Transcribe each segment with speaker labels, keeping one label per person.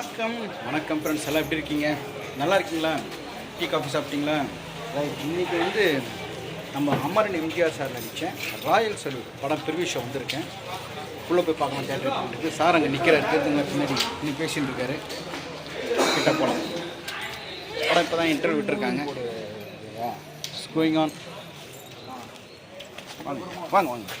Speaker 1: வணக்கம் வணக்கம் ஃப்ரெண்ட்ஸ் எல்லாம் எப்படி இருக்கீங்க நல்லா இருக்கீங்களா டீ காஃபி சாப்பிட்டீங்களா ரைட் இன்றைக்கி வந்து நம்ம அமரன் எம்ஜிஆர் சார் நடித்தேன் ராயல் சலூட் படம் பெரிய ஷோ வந்திருக்கேன் உள்ளே போய் பார்க்கலாம் தேட்டர் சார் அங்கே நிற்கிறார் இருக்கிறதுங்க பின்னாடி இன்னும் பேசிகிட்டு இருக்காரு கிட்ட படம் படம் இப்போ தான் இன்டர்வியூ விட்டுருக்காங்க கோயிங் ஆன் வாங்க வாங்க வாங்க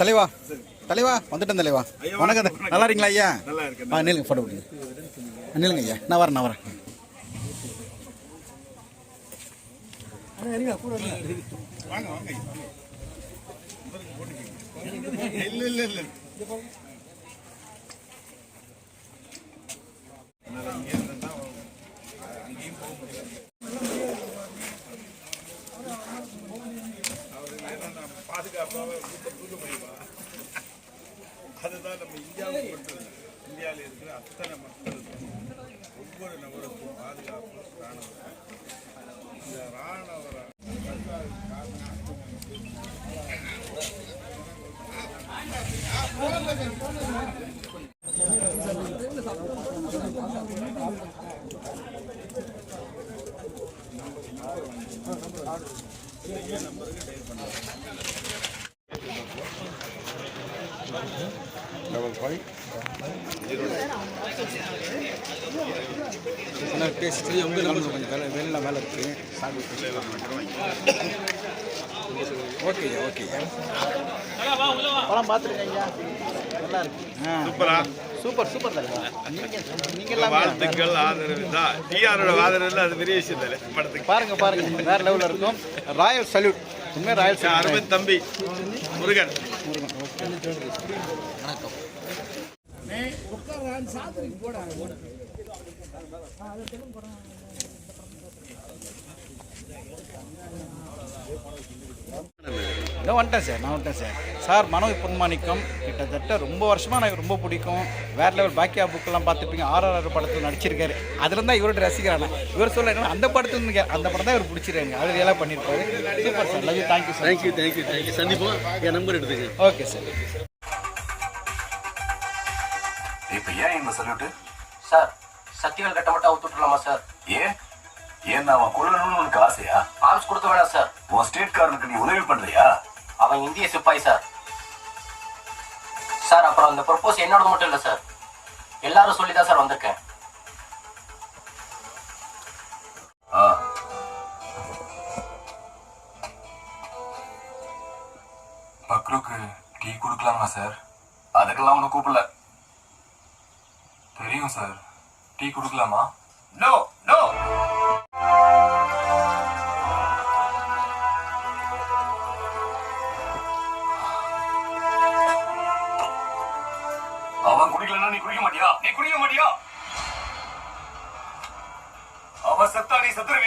Speaker 1: தலைவா தலைவா வந்துட்டேன் தலைவா வணக்கம் நல்லா இருக்கீங்களா ஐயா ஆ நிலுங்க ஃபோட்டோ கொடுங்க ஐயா நான் வரேன் நான் வரேன் இல்லை இல்லை பாதுகாப்பாக அதுதான் நம்ம இந்தியாவில் மட்டும் இந்தியாவில் இருக்கிற அத்தனை மக்களுக்கும் ஒவ்வொரு
Speaker 2: நபருக்கும் பாதுகாப்பு ராணுவம் டபுள் ஃபைவ் ஜீரோ பேசி உங்கள் நம்பர் கொஞ்சம் வேலை வேலை வேலை இருக்குது ஓகே ஓகே
Speaker 1: படம் பார்த்துருக்கீங்க நல்லா இருக்கு சூப்பரா சூப்பர் சூப்பர்
Speaker 2: நீங்க வாழ்த்துக்கள் ஆதரவு தான் டிஆரோட ஆதரவு அது பெரிய விஷயம் இல்லை
Speaker 1: படத்துக்கு பாருங்க பாருங்க வேற லெவலில் இருக்கும் ராயல் சல்யூட் உண்மை ராயல் சல்யூட்
Speaker 2: அரவிந்த் தம்பி முருகன் முருகன் வணக்கம்
Speaker 1: வந்துட்டேன் சார் நான் வந்துட்டேன் சார் சார் மனோ பொன்மாணிக்கம் கிட்டத்தட்ட ரொம்ப வருஷமாக எனக்கு ரொம்ப பிடிக்கும் வேற லெவல் பாக்கியா புக்கெல்லாம் பார்த்துப்பீங்க ஆர்ஆர் படத்தில் நடிச்சிருக்காரு அதில் தான் இவரோட ரசிக்கிறாங்க இவர் சொல்ல என்னன்னா அந்த படத்துல அந்த படம் தான் இவர் பிடிச்சிருக்காங்க அது எல்லாம் பண்ணியிருப்பாரு super sir love thank you
Speaker 2: sir thank you thank you thank you சந்திப்போம் என் நம்பர் எடுத்துங்க
Speaker 1: ஓகே சார்
Speaker 3: இப்போ ஏன் இந்த சல்யூட்டு சார் சக்திகள் கட்ட மட்டும் அவுத்துட்டுலாமா சார்
Speaker 2: ஏன் ஏன் அவன் கொள்ளணும்னு உனக்கு ஆசையா
Speaker 3: ஆர்ம்ஸ் கொடுத்த வேணாம் சார்
Speaker 2: உன் ஸ்டேட் காரனுக்கு நீ உதவி பண்றியா
Speaker 3: அவன் இந்திய சிப்பாய் சார் சார் அப்புறம் அந்த ப்ரொப்போஸ் என்னோட மட்டும் இல்லை சார் எல்லாரும் சொல்லி தான் சார் வந்திருக்கேன்
Speaker 4: பக்ருக்கு டீ கொடுக்கலாமா சார்
Speaker 2: அதுக்கெல்லாம் ஒன்றும் கூப்பிடல
Speaker 4: தெரியும் சார் டீ கொடுக்கலாமா
Speaker 2: no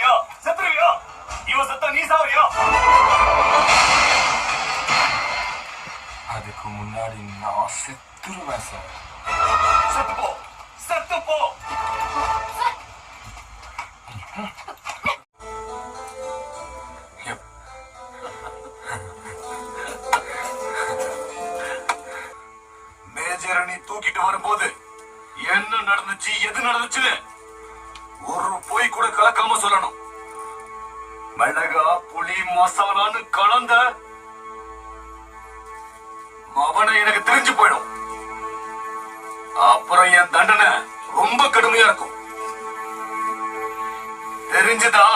Speaker 2: よセットルよ今セット兄さんよ adecomunare in no, se tu dovessi... Sette po', sette po'! மிளகா புளி மசாலான்னு கலந்த மவனை எனக்கு தெரிஞ்சு போயிடும் அப்புறம் என் தண்டனை ரொம்ப கடுமையா இருக்கும் தெரிஞ்சுதா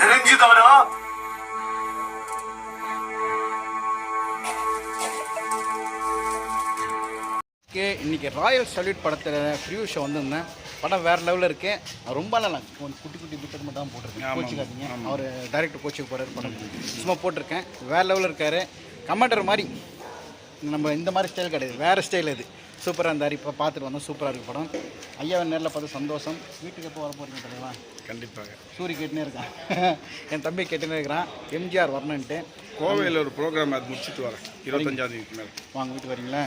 Speaker 2: தெரிஞ்சுதாடா
Speaker 1: இன்னைக்கு ராயல் சல்யூட் படத்தில் ஃப்ரீ ஷோ வந்திருந்தேன் படம் வேறு லெவலில் இருக்கேன் ரொம்ப நல்லா குட்டி குட்டி பிக்டர் மட்டும் தான் போட்டிருக்கேன் கோச்சிக்காதீங்க அவர் டேரக்டர் கோச்சிக்கு போகிறாரு படம் சும்மா போட்டிருக்கேன் வேறு லெவலில் இருக்கார் கமாண்டர் மாதிரி நம்ம இந்த மாதிரி ஸ்டைல் கிடையாது வேறு ஸ்டைல் இது சூப்பராக இருந்தார் இப்போ பார்த்துட்டு வந்தோம் சூப்பராக இருக்கு படம் ஐயாவை நேரில் பார்த்து சந்தோஷம் வீட்டுக்கு எப்போ வர போகிறீங்க தலைவா கண்டிப்பாக சூரிய கேட்டுனே இருக்கான் என் தம்பி கேட்டுனே இருக்கிறான் எம்ஜிஆர் வரணுன்ட்டு
Speaker 2: கோவையில் ஒரு ப்ரோக்ராம் அது முடிச்சுட்டு வரேன் இருபத்தஞ்சாந்தேதி மேலே
Speaker 1: வாங்க வீட்டுக்கு வரீங்களா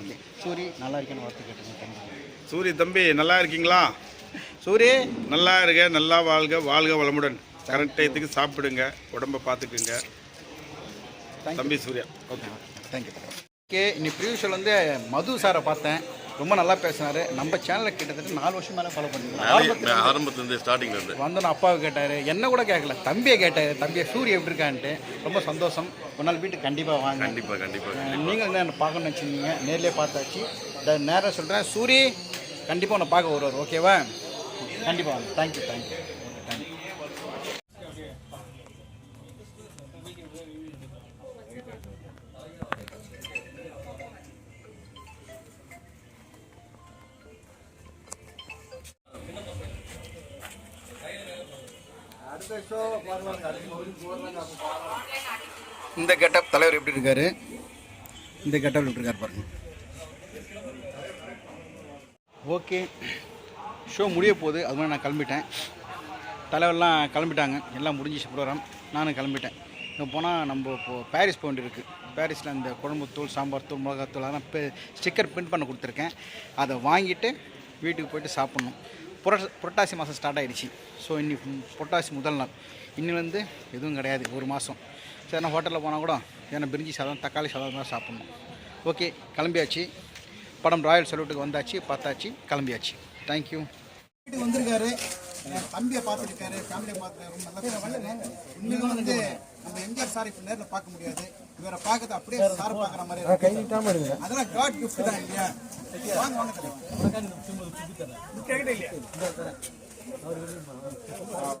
Speaker 1: ஓகே சூரி நல்லா இருக்கேன்னு வார்த்தை கேட்டுங்க
Speaker 2: சூரிய தம்பி நல்லா இருக்கீங்களா சூரிய நல்லா இருக்க நல்லா வாழ்க வாழ்க வளமுடன் கரண்ட் டைத்துக்கு சாப்பிடுங்க உடம்பை பார்த்துக்குங்க தம்பி சூர்யா
Speaker 1: ஓகே தேங்க்யூ ஓகே இன்னைக்கு ப்ரீவியூஷில் வந்து மது சாரை பார்த்தேன் ரொம்ப நல்லா பேசினார் நம்ம சேனலில் கிட்டத்தட்ட நாலு வருஷம் மேலே ஃபாலோ
Speaker 2: பண்ணுறோம் ஆரம்பத்துலேருந்து ஸ்டார்டிங் வந்து
Speaker 1: நான் அப்பாவை கேட்டார் என்ன கூட கேட்கல தம்பியை கேட்டார் தம்பியை சூரிய எப்படி இருக்கான்ட்டு ரொம்ப சந்தோஷம் ஒரு நாள் வீட்டுக்கு கண்டிப்பாக வாங்க
Speaker 2: கண்டிப்பாக கண்டிப்பாக
Speaker 1: நீங்கள் என்ன பார்க்கணும்னு வச்சுருந்தீங்க நேர்லேயே பார்த்தாச்சு நேரம் சொல்கிறேன் சூரிய கண்டிப்பாக உன்னை பார்க்க வருவார் ஓகேவா கண்டிப்பாக வாங்க தேங்க்யூ தேங்க்யூ இந்த கெட்டப் தலைவர் எப்படி இருக்காரு இந்த கெட்டப் எப்படி இருக்காரு பாருங்க ஓகே ஷோ முடிய போகுது அது நான் கிளம்பிட்டேன் தலைவர்லாம் கிளம்பிட்டாங்க எல்லாம் முடிஞ்சிச்சு ப்ரோக்ராம் நானும் கிளம்பிட்டேன் இங்கே போனால் நம்ம இப்போ பாரிஸ் போக வேண்டியிருக்கு பாரிஸில் அந்த குழம்பு தூள் சாம்பார் தூள் மிளகாத்தூள் அதெல்லாம் ஸ்டிக்கர் பிரிண்ட் பண்ண கொடுத்துருக்கேன் அதை வாங்கிட்டு வீட்டுக்கு போயிட்டு சாப்பிட்ணும் புரோ புரட்டாசி மாதம் ஸ்டார்ட் ஆகிடுச்சு ஸோ இன்னி புரட்டாசி முதல் நாள் இன்னிலேருந்து எதுவும் கிடையாது ஒரு மாதம் சரி நான் ஹோட்டலில் போனால் கூட ஏன்னா பிரிஞ்சி சாதம் தக்காளி சாதம் தான் சாப்பிட்ணும் ஓகே கிளம்பியாச்சு படம் ராயல் சல்யூட்டுக்கு வந்தாச்சு பார்த்தாச்சு கிளம்பியாச்சு தேங்க்யூ வந்திருக்காரு தம்பியை பார்த்துருக்காரு ஃபேமிலியை பார்த்துருக்காரு ரொம்ப நல்ல பேர் இன்னும் வந்து நம்ம எம்ஜிஆர் சார் இப்போ நேரில் பார்க்க முடியாது இவரை பார்க்கறது அப்படியே சார் பார்க்குற மாதிரி கை நீட்டாமல் இருக்கு அதெல்லாம் காட் கிஃப்ட் தான் இல்லையா வாங்க வாங்க கிடையாது இல்லையா